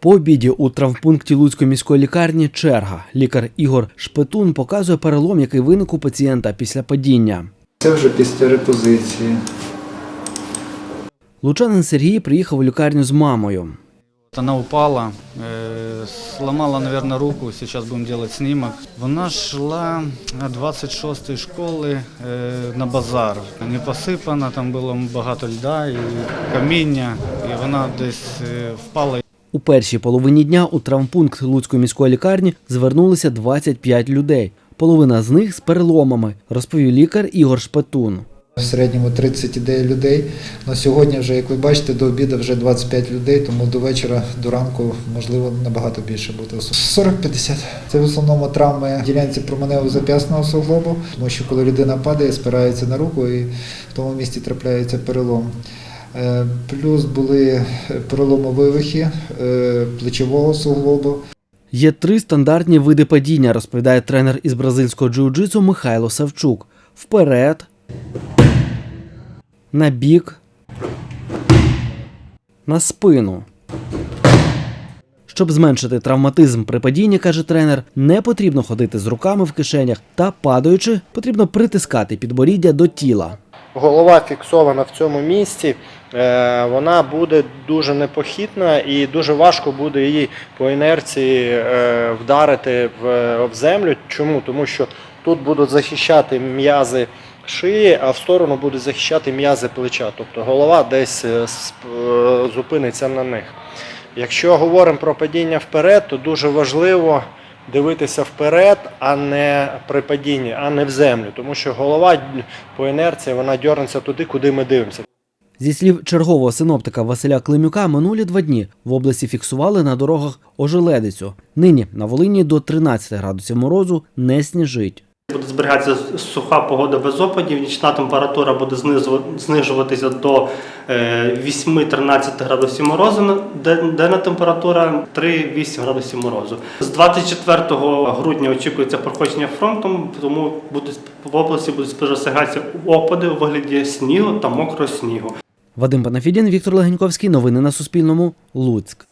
По обіді у травмпункті Луцької міської лікарні черга. Лікар Ігор Шпетун показує перелом, який виник у пацієнта після падіння. Це вже після репозиції. Лучанин Сергій приїхав у лікарню з мамою. Она упала, э, сломала, наверное, руку. Сейчас будем делать снимок. Вона шла 26-ї школи е, на базар. Не посипана, там було багато льда і каміння, і вона десь е, впала. У першій половині дня у травмпункт Луцької міської лікарні звернулися 25 людей. Половина з них з переломами, розповів лікар Ігор Шпетун. В середньому 39 людей. На сьогодні вже, як ви бачите, до обіду вже 25 людей, тому до вечора, до ранку, можливо, набагато більше буде. 40-50. Це в основному травми ділянці променево зап'ясного суглобу, тому що коли людина падає, спирається на руку і в тому місці трапляється перелом. Е, Плюс були переломи вивихи е, плечового суглобу. Є три стандартні види падіння, розповідає тренер із бразильського джиу-джитсу Михайло Савчук. Вперед, на бік, на спину. Щоб зменшити травматизм при падінні, каже тренер, не потрібно ходити з руками в кишенях та падаючи, потрібно притискати підборіддя до тіла. голова фіксована в цьому місці, е, вона буде дуже непохитна і дуже важко буде її по інерції е, вдарити в, в землю. Чому? Тому що тут будуть захищати м'язи шиї, а в сторону будуть захищати м'язи плеча. Тобто голова десь е, е, зупиниться на них. Якщо говоримо про падіння вперед, то дуже важливо дивитися вперед, а не при падінні, а не в землю, тому що голова по інерції вона дьорнеться туди, куди ми дивимося. Зі слів чергового синоптика Василя Климюка, минулі два дні в області фіксували на дорогах ожеледицю. Нині на Волині до 13 градусів морозу не сніжить. Буде зберігатися суха погода без опадів, нічна температура буде знижуватися до е, 8-13 градусів морозу, денна температура 3-8 градусів морозу. З 24 грудня очікується проходження фронтом, тому в області будуть спостерігатися опади у вигляді снігу та мокрого снігу. Вадим Панафідін, Віктор Легеньковський. Новини на Суспільному. Луцьк.